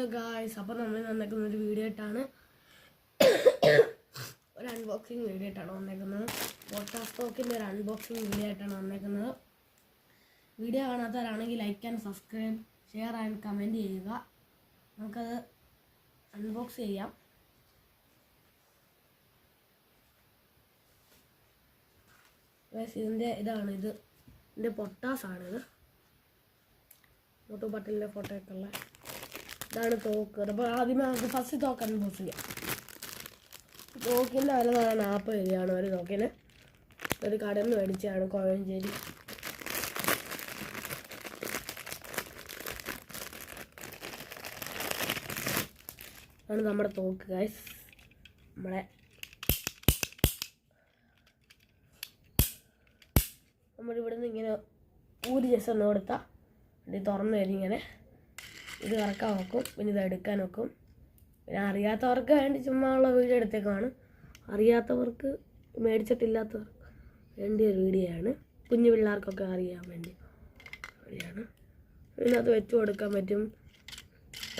Hello guys അപ്പോൾ നമ്മൾ വന്നേക്കുന്ന ഒരു വീഡിയോ ആയിട്ടാണ്. ഒരു അൺബോക്സിങ് വീഡിയോ ആയിട്ടാണ് വന്നേക്കുന്നത്. വോട്ടാ സ്റ്റോക്കിന്റെ ഒരു അൺബോക്സിങ് വീഡിയോ ആയിട്ടാണ് വന്നേക്കുന്നത്. Video കാണാത്തവരാണെങ്കിൽ like and subscribe share and comment ചെയ്യുക. നമുക്കത് അൺബോക്സ് ചെയ്യാം. ഇതിന്റെ ഇതാണ്. ഇത് ഇതിന്റെ പൊട്ടാസാണിത് ഫോട്ടോ പട്ടലിന്റെ ഫോട്ടോ ഒക്കെ ഉള്ള ഇതാണ് തോക്ക്. അപ്പോൾ ആദ്യമേ നമുക്ക് ഫസ്റ്റ് തോക്ക് അൺബോക്സ് ചെയ്യാം. തോക്കിന്റെ വില നല്ല നാൽപ്പത് രൂപയാണ് ഒരു തോക്കിന്. ഒരു കടയിൽ നിന്ന് മേടിച്ചാണ് കോഴഞ്ചേരി. ആണ് നമ്മുടെ തോക്ക് ഗൈസ് നമ്മളെ നമ്മളിവിടെ നിന്ന് ഇങ്ങനെ ഊരി ജസ്റ്റ് ഒന്ന് കൊടുത്താൽ ഇത് തുറന്നു വരും ഇങ്ങനെ. ഇത് ഇറക്കാൻ വെക്കും പിന്നെ ഇത് എടുക്കാൻ വെക്കും. പിന്നെ അറിയാത്തവർക്ക് വേണ്ടി ചുമ്മാ ഉള്ള വീഡിയോ എടുത്തേക്കാണ് അറിയാത്തവർക്ക് മേടിച്ചിട്ടില്ലാത്തവർക്ക് വേണ്ടിയ ഒരു വീഡിയോ ആണ് കുഞ്ഞു പിള്ളേർക്കൊക്കെ അറിയാൻ വേണ്ടി വീഡിയോയാണ്. അത് വെച്ച് കൊടുക്കാൻ പറ്റും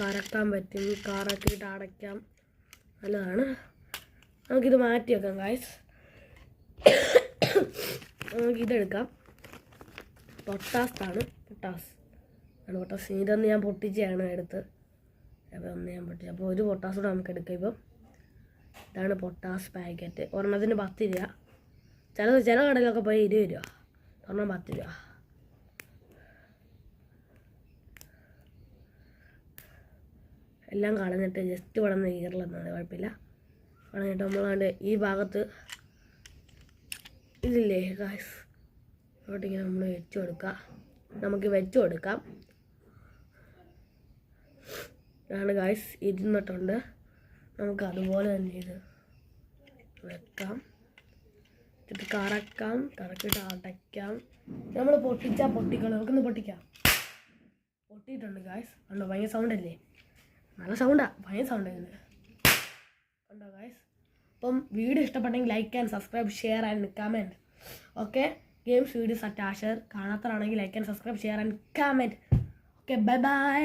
കറക്കാൻ പറ്റും കാറാക്കിയിട്ട് അടയ്ക്കാം. നല്ലതാണ്. നമുക്കിത് മാറ്റി വെക്കാം ഗായ്സ് നമുക്കിതെടുക്കാം. പൊട്ടാസ് ആണ് പൊട്ടാസ്. പൊട്ടാസ് ഇതൊന്ന് ഞാൻ പൊട്ടിച്ചാണ് എടുത്ത് അപ്പോൾ ഒന്ന് ഞാൻ പൊട്ടിച്ചു. അപ്പോൾ ഒരു പൊട്ടാസ് കൂടെ നമുക്ക് എടുക്കാം ഇപ്പം. ഇതാണ് പൊട്ടാസ് പാക്കറ്റ്. ഒരെണ്ണത്തിന് പത്ത് രൂപ. ചില ചില കടയിലൊക്കെ പോയി ഇരുപത് രൂപ. ഒരെണ്ണം പത്ത് രൂപ. എല്ലാം കളഞ്ഞിട്ട് ജസ്റ്റ് ഇവിടെ നിന്ന് കീറലെന്നാണ് കുഴപ്പമില്ല. കളഞ്ഞിട്ട് നമ്മളാണ്ട് ഈ ഭാഗത്ത് ഇതില്ലേ ഗായ്സ് ഇങ്ങോട്ടിങ്ങനെ നമ്മൾ വെച്ച് കൊടുക്കാം. നമുക്ക് വെച്ച് കൊടുക്കാം. ഇതാണ് ഗായ്സ് ഇരുന്നിട്ടുണ്ട്. നമുക്ക് അതുപോലെ തന്നെ ഇത് വെക്കാം. എന്നിട്ട് കറക്കാം കറക്കിട്ട് അടയ്ക്കാം. നമ്മൾ പൊട്ടിച്ചാൽ പൊട്ടിക്കണം. നമുക്കൊന്ന് പൊട്ടിക്കാം. പൊട്ടിയിട്ടുണ്ട് ഗായ്സ് ഉണ്ടോ ഭയങ്കര സൗണ്ട് അല്ലേ? നല്ല സൗണ്ടാ ഭയങ്കര സൗണ്ട് ഇതിന്. കണ്ടോ ഗായ്സ് അപ്പം വീഡിയോ ഇഷ്ടപ്പെട്ടെങ്കിൽ like and subscribe share and comment okay games videos അറ്റാഷർ കാണാത്തതാണെങ്കിൽ like and subscribe share and comment okay bye bye